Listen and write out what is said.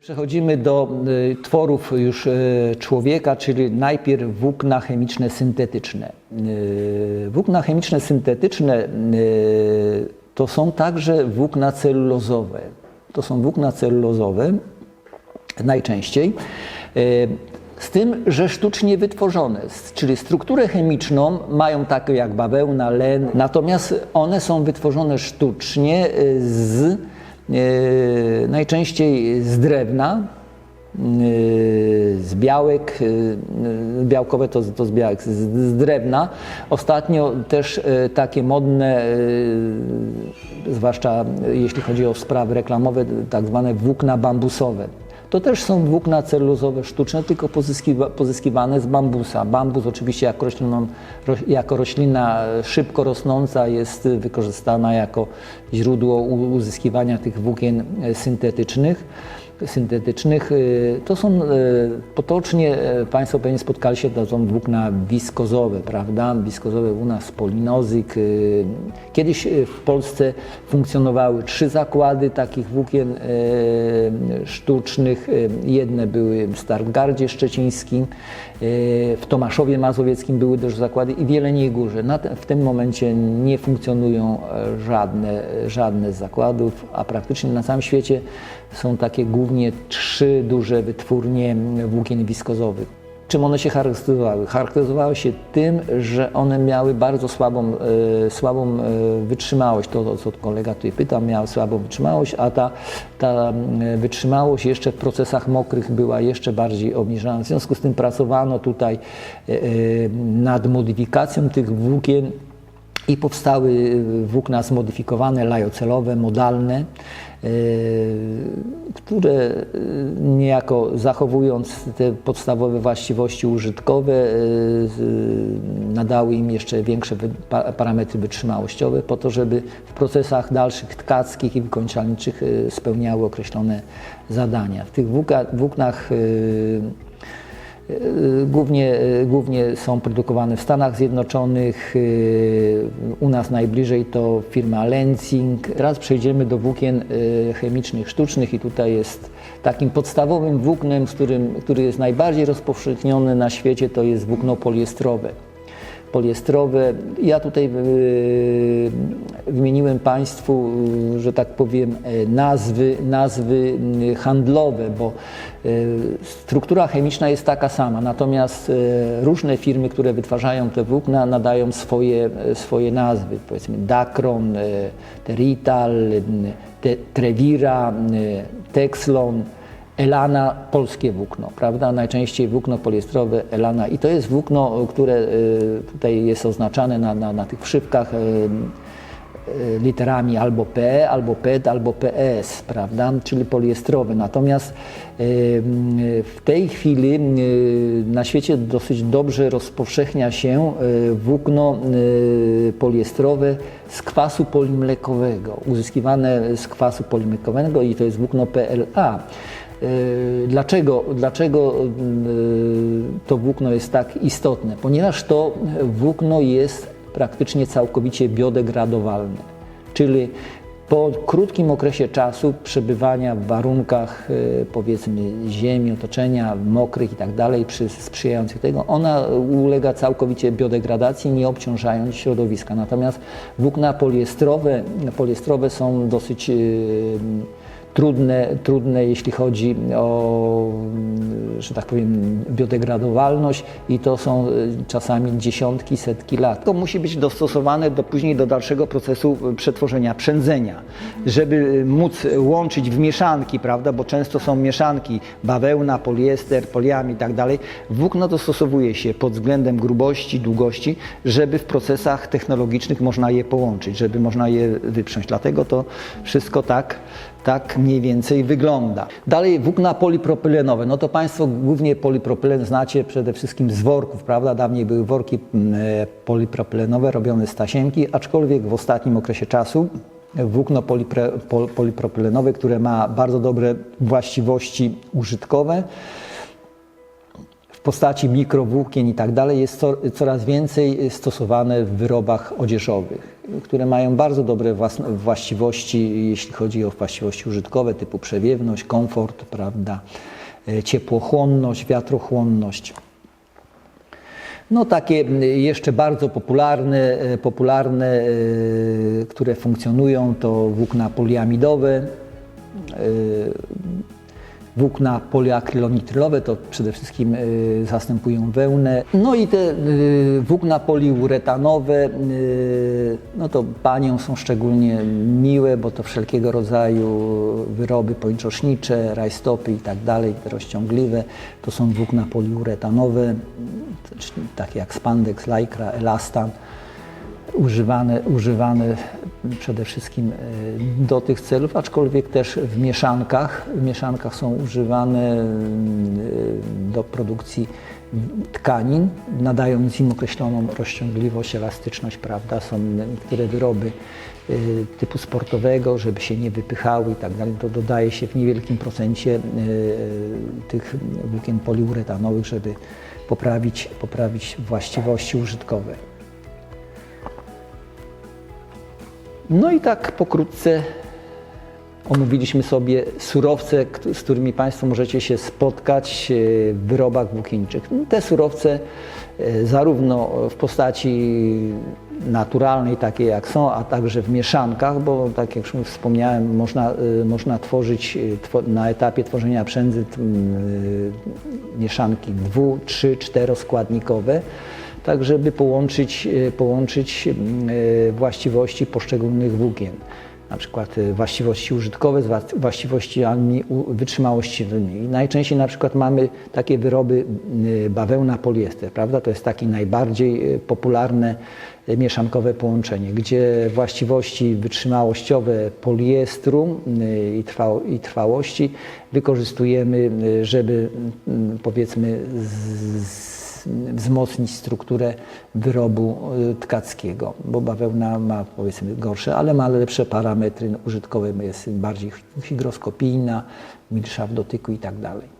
Przechodzimy do y, tworów już y, człowieka, czyli najpierw włókna chemiczne syntetyczne. Y, Włókna chemiczne syntetyczne to są także włókna celulozowe. To są włókna celulozowe najczęściej. Z tym, że sztucznie wytworzone, czyli strukturę chemiczną mają taką jak bawełna, len, natomiast one są wytworzone sztucznie z najczęściej z drewna, y, z białek, y, białkowe to, to z białek, z, z drewna. Ostatnio też takie modne, zwłaszcza jeśli chodzi o sprawy reklamowe, tak zwane włókna bambusowe. To też są włókna celulozowe sztuczne, tylko pozyskiwa, pozyskiwane z bambusa. Bambus oczywiście jako, rośliną, ro, jako roślina szybko rosnąca jest wykorzystana jako źródło uzyskiwania tych włókien e, syntetycznych. Syntetycznych. Y, To są e, potocznie, e, Państwo pewnie spotkali się, to są włókna wiskozowe, prawda? Wiskozowe u nas polinozyk. y, Kiedyś w Polsce funkcjonowały trzy zakłady takich włókien sztucznych. Jedne były w Stargardzie Szczecińskim, w Tomaszowie Mazowieckim były też zakłady i w Jeleniej Górze. W tym momencie nie funkcjonują e, żadne, żadne z zakładów, a praktycznie na całym świecie są takie głównie trzy duże wytwórnie włókien wiskozowych. Czym one się charakteryzowały? Charakteryzowały się tym, że one miały bardzo słabą, e, słabą e, wytrzymałość. To, co kolega tutaj pytał, miały słabą wytrzymałość, a ta, ta wytrzymałość jeszcze w procesach mokrych była jeszcze bardziej obniżana. W związku z tym pracowano tutaj e, e, nad modyfikacją tych włókien i powstały włókna zmodyfikowane, lajocelowe, modalne, e, które e, niejako zachowując te podstawowe właściwości użytkowe, z- nadały im jeszcze większe parametry wytrzymałościowe, po to, żeby w procesach dalszych tkackich i wykończalniczych spełniały określone zadania. W tych włóknach Y, Głównie, y, głównie są produkowane w Stanach Zjednoczonych, y, u nas najbliżej to firma Lenzing. Teraz przejdziemy do włókien chemicznych, sztucznych i tutaj jest takim podstawowym włóknem, z którym, który jest najbardziej rozpowszechniony na świecie, to jest włókno poliestrowe poliestrowe. Ja tutaj y, wymieniłem Państwu, y, że tak powiem, e, nazwy, nazwy handlowe, bo struktura chemiczna jest taka sama, natomiast różne firmy, które wytwarzają te włókna, nadają swoje, e, swoje nazwy, powiedzmy Dacron, Terital, Te- Trevira, Texlon. Elana, polskie włókno, prawda? Najczęściej włókno poliestrowe Elana i to jest włókno, które y, tutaj jest oznaczane na, na, na tych wszywkach y, y, literami albo PE, albo PET, albo PS, prawda? Czyli poliestrowe. Natomiast w tej chwili na świecie dosyć dobrze rozpowszechnia się włókno poliestrowe z kwasu polimlekowego, uzyskiwane z kwasu polimlekowego i to jest włókno PLA. Y, Dlaczego, dlaczego y, to włókno jest tak istotne? Ponieważ to włókno jest praktycznie całkowicie biodegradowalne, czyli po krótkim okresie czasu przebywania w warunkach y, powiedzmy ziemi, otoczenia mokrych i tak dalej, przy- sprzyjających tego, ona ulega całkowicie biodegradacji, nie obciążając środowiska. Natomiast włókna poliestrowe, poliestrowe są dosyć trudne, trudne, jeśli chodzi o, że tak powiem, biodegradowalność i to są y, czasami dziesiątki, setki lat. To musi być dostosowane do, później do dalszego procesu y, przetworzenia, przędzenia, żeby y, móc łączyć w mieszanki, prawda, bo często są mieszanki, bawełna, poliester, poliami i tak dalej. Włókno dostosowuje się pod względem grubości, długości, żeby w procesach technologicznych można je połączyć, żeby można je wyprząść. Dlatego to wszystko tak tak mniej więcej wygląda. Dalej włókna polipropylenowe. No to Państwo głównie polipropylen znacie przede wszystkim z worków, prawda? Dawniej były worki mm, e, polipropylenowe robione z tasiemki, aczkolwiek w ostatnim okresie czasu włókno polipropylenowe, które ma bardzo dobre właściwości użytkowe, w postaci mikrowłókien i tak dalej jest co, coraz więcej stosowane w wyrobach odzieżowych. które mają bardzo dobre właściwości, jeśli chodzi o właściwości użytkowe, typu przewiewność, komfort, prawda, e, ciepłochłonność, wiatrochłonność. No takie jeszcze bardzo popularne, e, popularne e, które funkcjonują to włókna poliamidowe, włókna poliakrylonitrylowe to przede wszystkim y, zastępują wełnę. No i te y, włókna poliuretanowe, y, no to paniom są szczególnie miłe, bo to wszelkiego rodzaju wyroby pończosznicze, rajstopy i tak dalej, te rozciągliwe, to są włókna poliuretanowe, takie jak spandex, lycra, elastan używane, używane przede wszystkim e, do tych celów, aczkolwiek też w mieszankach. W mieszankach są używane e, do produkcji tkanin, nadając im określoną rozciągliwość, elastyczność, prawda? Są niektóre wyroby e, typu sportowego, żeby się nie wypychały i tak dalej, to dodaje się w niewielkim procencie tych włókien poliuretanowych, żeby poprawić, poprawić właściwości użytkowe. No i tak pokrótce omówiliśmy sobie surowce, z którymi Państwo możecie się spotkać e, w wyrobach włókienniczych. Te surowce e, zarówno w postaci naturalnej, takiej jak są, a także w mieszankach, bo tak jak już wspomniałem, można, e, można tworzyć two- na etapie tworzenia przędzy mieszanki dwu, trzy, czteroskładnikowe tak żeby połączyć, e, połączyć e, właściwości poszczególnych włókien. Na przykład e, właściwości użytkowe z właściwościami wytrzymałości. Najczęściej na przykład mamy takie wyroby bawełna poliester, prawda? To jest takie najbardziej popularne mieszankowe połączenie, gdzie właściwości wytrzymałościowe poliestru i, trwa, i trwałości wykorzystujemy, żeby powiedzmy z, wzmocnić strukturę wyrobu y, tkackiego, bo bawełna ma powiedzmy gorsze, ale ma lepsze parametry użytkowe, jest bardziej hygroskopijna, milsza w dotyku i tak dalej.